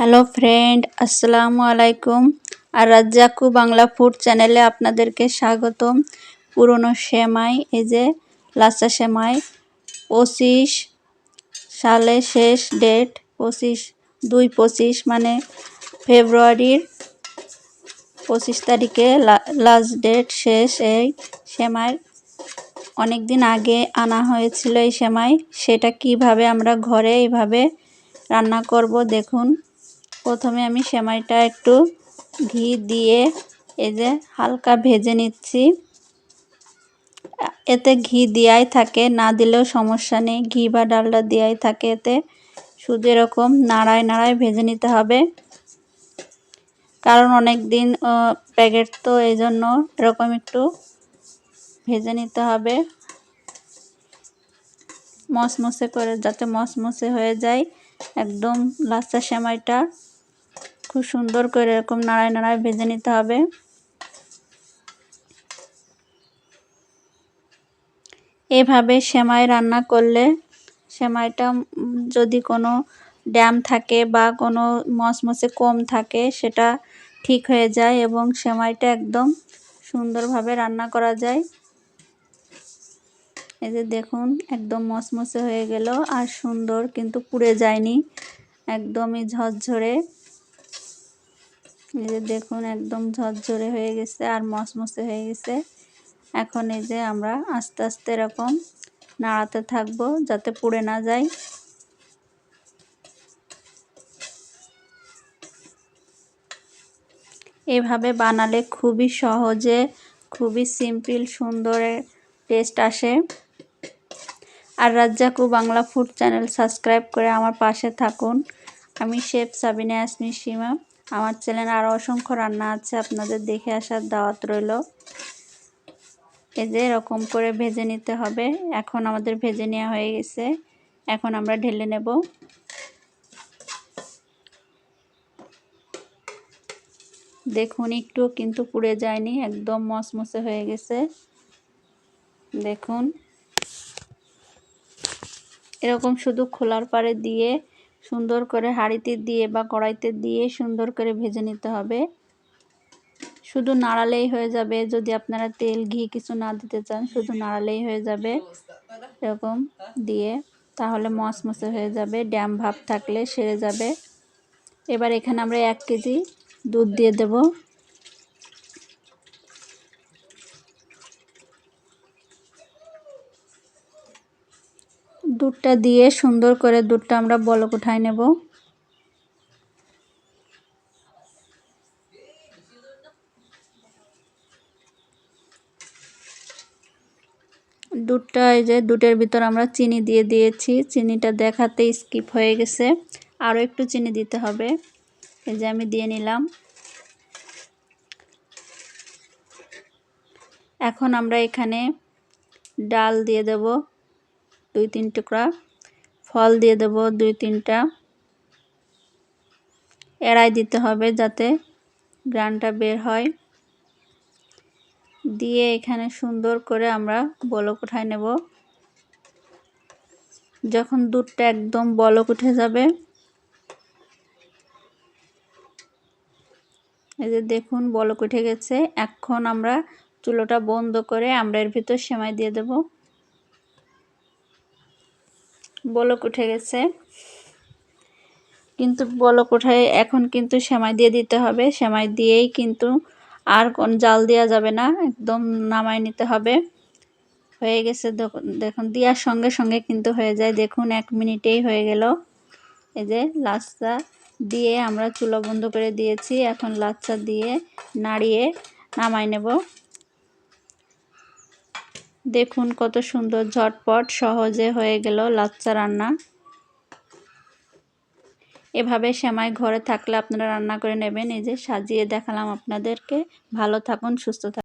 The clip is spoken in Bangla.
হ্যালো ফ্রেন্ড, আসসালামু আলাইকুম। আর রাজ্জাকু বাংলা ফুড চ্যানেলে আপনাদেরকে স্বাগতম। পুরনো সেমাই, এই যে লাচ্চা সেমাই, পঁচিশ সালে শেষ ডেট, পঁচিশ, দুই পঁচিশ মানে ফেব্রুয়ারির পঁচিশ তারিখে লাস্ট ডেট শেষ এই সেমাই। অনেক দিন আগে আনা হয়েছিল এই সেমাই, সেটা কীভাবে আমরা ঘরে এইভাবে রান্না করব দেখুন। প্রথমে আমি সেমাইটা একটু ঘি দিয়ে এই যে হালকা ভেজে নিচ্ছি। এতে ঘি দেওয়াই থাকে, না দিলেও সমস্যা নেই। ঘি বা ডালটা দেওয়াই থাকে এতে। শুধু এরকম নাড়ায় নাড়ায় ভেজে নিতে হবে। কারণ অনেক দিন প্যাকেট তো এই জন্য এরকম একটু ভেজে নিতে হবে। মসমসে করে, যাতে মসমসে হয়ে যায়। একদম লাচ্চা সেমাইটা। খুব সুন্দর করে এরকম নাড়ায় নাড়ায় ভেজে নিতে হবে। এভাবে সেমাই রান্না করলে সেমাইটা যদি কোনো ড্যাম থাকে বা কোনো মসমসে কম থাকে সেটা ঠিক হয়ে যায় এবং সেমাইটা একদম সুন্দরভাবে রান্না করা যায়। এই যে দেখুন, একদম মসমসে হয়ে গেল আর সুন্দর কিন্তু পুড়ে যায়নি, একদমই ঝরঝরে। এই যে দেখুন, একদম ঝরঝরে হয়ে গেছে আর মসমসে হয়ে গেছে। এখন এই যে আমরা আস্তে আস্তে এরকম নাড়াতে থাকব যাতে পুড়ে না যায়। এভাবে বানালে খুবই সহজে, খুবই সিম্পল, সুন্দর টেস্ট আসে। আর রাজ্জাকু বাংলা ফুড চ্যানেল সাবস্ক্রাইব করে আমার পাশে থাকুন। আমি শেফ সাবিনা আসমি সীমা। আমার চ্যানেল আরও অসংখ্য রান্না আছে, আপনাদের দেখে আসার দাওয়াত রইল। এই যে এরকম করে ভেজে নিতে হবে। এখন আমাদের ভেজে নেওয়া হয়ে গেছে। এখন আমরা ঢেলে নেব। দেখুন একটু কিন্তু পুড়ে যায়নি, একদম মসমসে হয়ে গেছে। দেখুন। এরকম শুধু খোলার পারে দিয়ে সুন্দর করে হাঁড়িতে দিয়ে বা কড়াইতে দিয়ে সুন্দর করে ভেজে নিতে হবে। শুধু নাড়ালেই হয়ে যাবে। যদি আপনারা তেল, ঘি কিছু না দিতে চান, শুধু নাড়ালেই হয়ে যাবে এরকম দিয়ে। তাহলে মসমসে হয়ে যাবে, ড্যাম ভাব থাকলে সেরে যাবে। এবার এখানে আমরা এক কেজি দুধ দিয়ে দেব। দুধটা দিয়ে সুন্দর করে দুধটা আমরা বলক উঠায় নেব। দুধটা এই যে দুধের ভিতর আমরা চিনি দিয়ে দিয়েছি। চিনিটা দেখাতে স্কিপ হয়ে গেছে। আরও একটু চিনি দিতে হবে। এই যে আমি দিয়ে নিলাম। এখন আমরা এখানে ডাল দিয়ে দেব। দুই তিন টুকরা ফল দিয়ে দেব, দুই তিনটা। এড়াই দিতে হবে যাতে গ্রানটা বের হয়। দিয়ে এখানে সুন্দর করে আমরা বলক উঠায় নেব। যখন দুধটা একদম বলক উঠে যাবে, এই যে দেখুন বলক উঠে গেছে। এখন আমরা চুলোটা বন্ধ করে আমরা এর ভিতর সেমাই দিয়ে দেব। বলক উঠে গেছে। কিন্তু বলক উঠায় এখন কিন্তু সেমাই দিয়ে দিতে হবে। সেমাই দিয়েই কিন্তু আর কোন জাল দেওয়া যাবে না, একদম নামায় নিতে হবে। হয়ে গেছে দেখুন, দেওয়ার সঙ্গে সঙ্গে কিন্তু হয়ে যায়। দেখুন, এক মিনিটেই হয়ে গেল। এই যে লাচ্চা দিয়ে আমরা চুলো বন্ধ করে দিয়েছি। এখন লাচ্চা দিয়ে নাড়িয়ে নামাই নেব। দেখুন কত সুন্দর, ঝটপট, সহজে হয়ে গেল লাচ্চা রান্না। এভাবে সেমাই ঘরে থাকলে আপনারা রান্না করে নেবেন। এই যে সাজিয়ে দেখালাম আপনাদেরকে। ভালো থাকুন, সুস্থ থাকুন।